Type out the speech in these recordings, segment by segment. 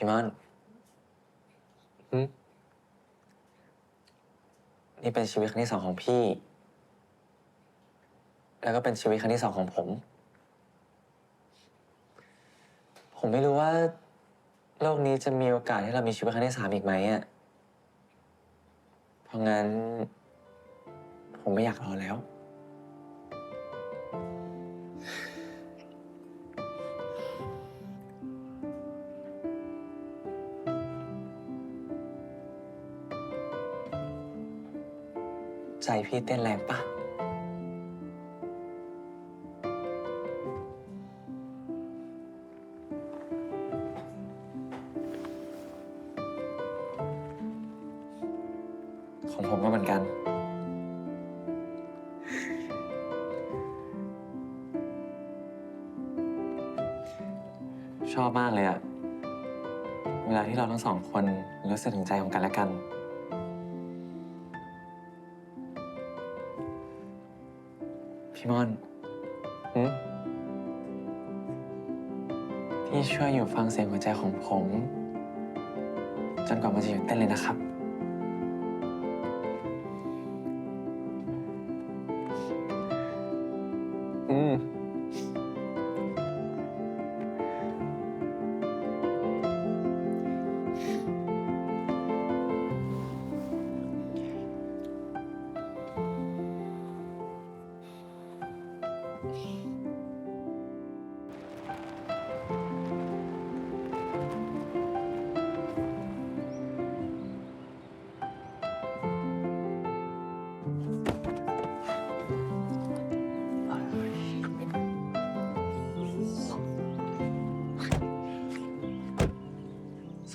พี่มอนหืมนี่เป็นชีวิตครั้งที่สองของพี่ แล้วก็เป็นชีวิตครั้งที่สองของผม ผมไม่รู้ว่า โลกนี้จะมีโอกาสให้เรามีชีวิตครั้งที่สามอีกไหมอะ เพราะงั้น ผมไม่อยากรอแล้ว พี่เต้นแรงปะของผมก็เหมือนกัน ชอบมากเลยอะเวลาที่เราทั้งสองคนรู้สึกถึงใจของกันและกัน พี่มอนหืมพี่ช่วยอยู่ฟังเสียงหัวใจของผม จนกว่ามันจะหยุดเต้นเลยนะครับ อืม สว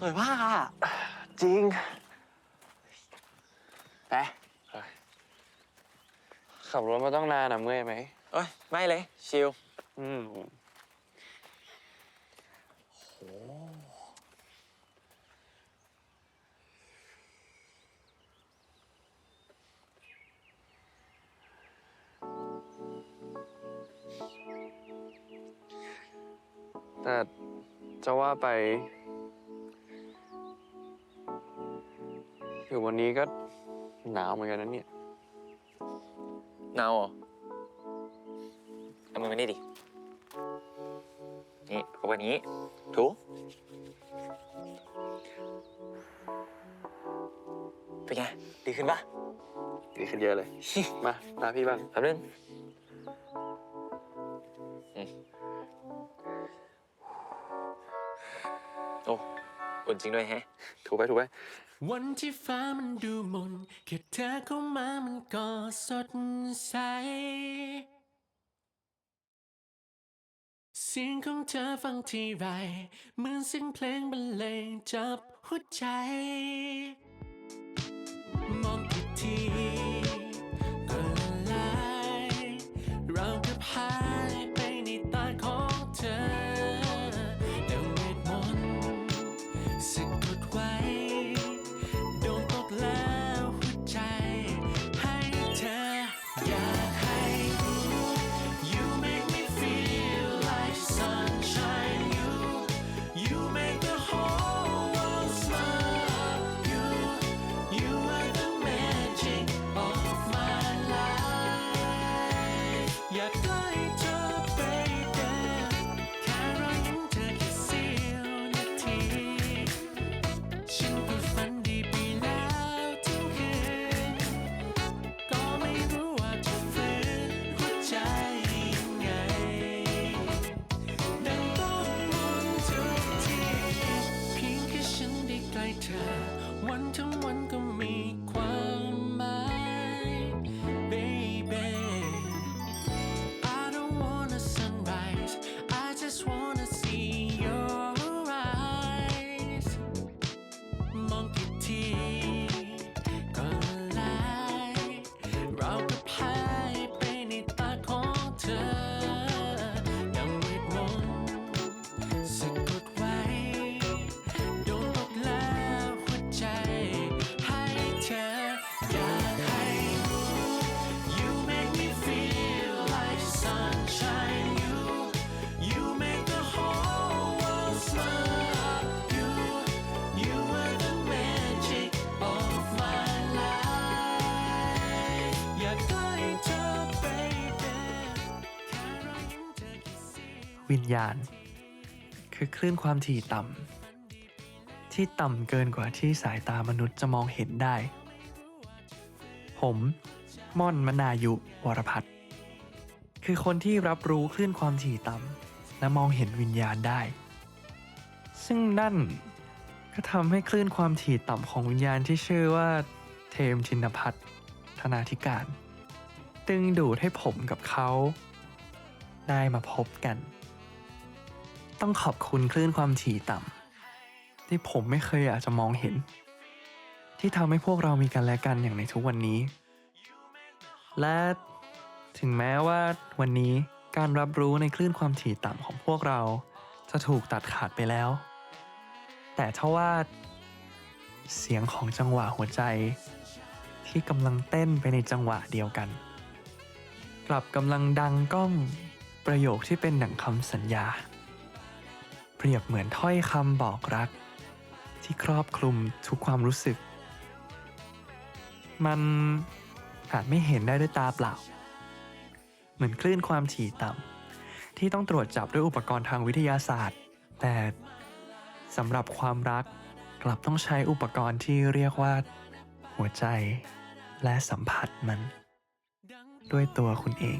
ยมากอะ จริงไปขับรถมาต้องนานอะเมื่อยไหม เอ้ย ไม่เลย ชิลอืมแต่จะว่าไป อยู่วันนี้ก็หนาวเหมือนกันนะเนี่ยเนาเหรอ เอามือมานี่ดิ นี่ถูแบบนี้ ถูเป็นไง ดีขึ้นปะดีขึ้นเยอะเลย มาตามพี่บ้างแป๊บนึงอืมโอ้อุ่นจริงด้วยแฮะ ถูกไปถูกไปวันที่ฟ้ามันดูหมนแค่เธอเข้ามามันก็สดใส สียงของเธอฟังทีไรเหมือนเสียงเพลงบรรเลงจับหัวใจ to one. Good วิญญาณ คือคลื่นความถี่ต่ำที่ต่ำเกินกว่าที่สายตามนุษย์จะมองเห็นได้ ผมม่อนมนายุวรพัฒน์คือคนที่รับรู้คลื่นความถี่ต่ำและมองเห็นวิญญาณได้ ซึ่งนั่นก็ทำให้คลื่นความถี่ต่ำของวิญญาณที่ชื่อว่าเทมชินพัฒน์ธนาธิการดึงดูดให้ผมกับเขา ได้มาพบกัน ต้องขอบคุณคลื่นความถี่ต่ำที่ผมไม่เคยอยากจะมองเห็น ที่ทำให้พวกเรามีกันและกันอย่างในทุกวันนี้ และถึงแม้ว่าวันนี้การรับรู้ในคลื่นความถี่ต่ำของพวกเรา จะถูกตัดขาดไปแล้ว แต่ถ้าว่า เสียงของจังหวะหัวใจ ที่กำลังเต้นไปในจังหวะเดียวกัน กลับกำลังดังก้องประโยคที่เป็นหนังคำสัญญา รียบเหมือนถ้อยคำบอกรัก ที่ครอบคลุมทุกความรู้สึก มันอาจไม่เห็นได้ด้วยตาเปล่า เหมือนคลื่นความถี่ต่ำที่ต้องตรวจจับด้วยอุปกรณ์ทางวิทยาศาสตร์ แต่สำหรับความรักกลับต้องใช้อุปกรณ์ที่เรียกว่า หัวใจและสัมผัสมัน ด้วยตัวคุณเอง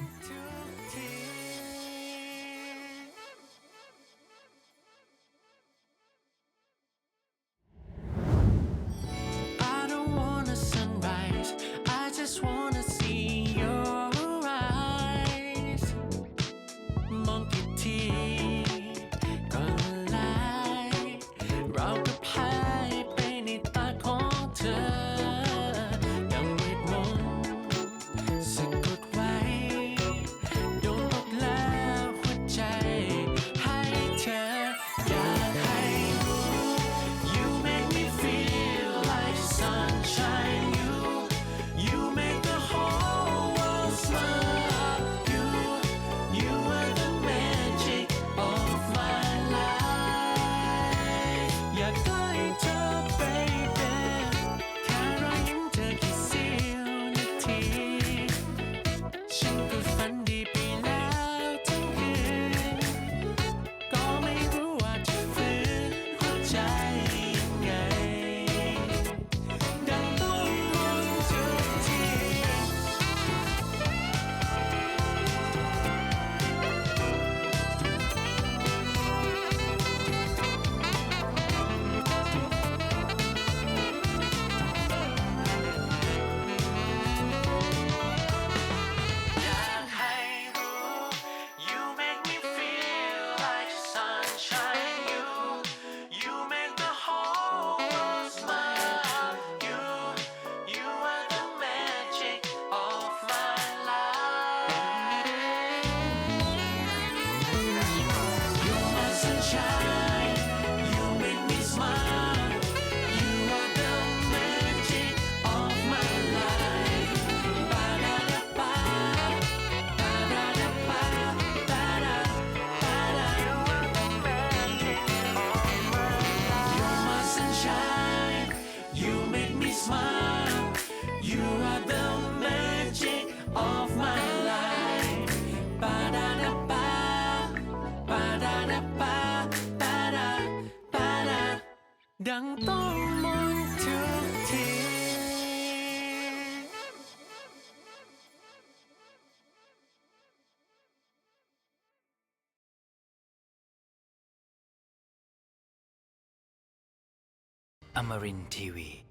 ดังต้องมองทุกที Amarin TV